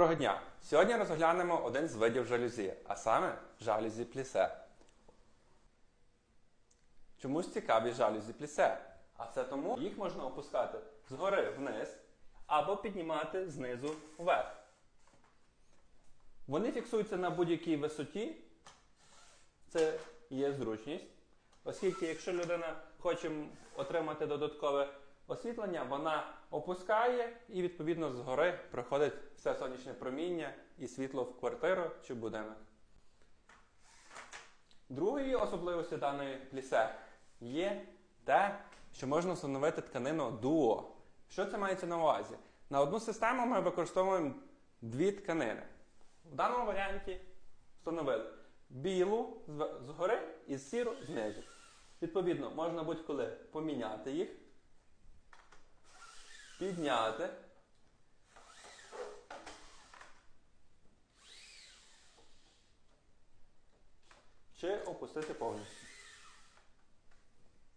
Доброго дня! Сьогодні розглянемо один з видів жалюзі, а саме жалюзі плісе. Чомусь цікаві жалюзі плісе? А це тому їх можна опускати згори вниз або піднімати знизу вверх. Вони фіксуються на будь-якій висоті. Це є зручність. Оскільки, якщо людина хоче отримати додаткове освітлення, вона опускає і відповідно згори проходить все сонячне проміння і світло в квартиру чи будинок. Другою особливістю даної плісе є те, що можна встановити тканину дуо. Що це мається на увазі? На одну систему ми використовуємо дві тканини. В даному варіанті встановили білу згори і сіру знизу. Відповідно, можна будь-коли поміняти їх, підняти. Чи опустити повністю.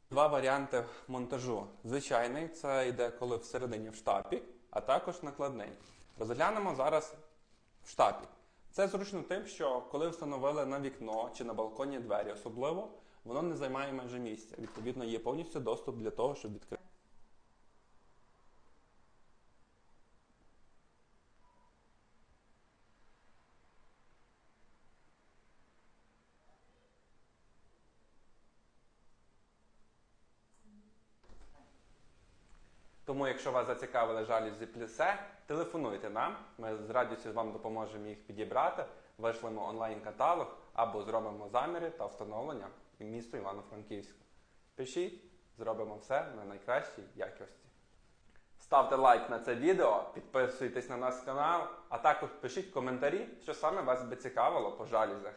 Два варіанти монтажу. Звичайний це йде коли всередині в штапі, а також накладний. Розглянемо зараз в штапі. Це зручно тим, що коли встановили на вікно чи на балконі двері особливо, воно не займає майже місця. Відповідно, є повністю доступ для того, щоб відкрити. Тому, якщо вас зацікавили жалюзі плісе, телефонуйте нам. Ми з радістю вам допоможемо їх підібрати, вишлемо онлайн-каталог або зробимо заміри та встановлення в місто Івано-Франківську. Пишіть, зробимо все на найкращій якості. Ставте лайк на це відео, підписуйтесь на наш канал, а також пишіть коментарі, що саме вас би цікавило по жалюзях.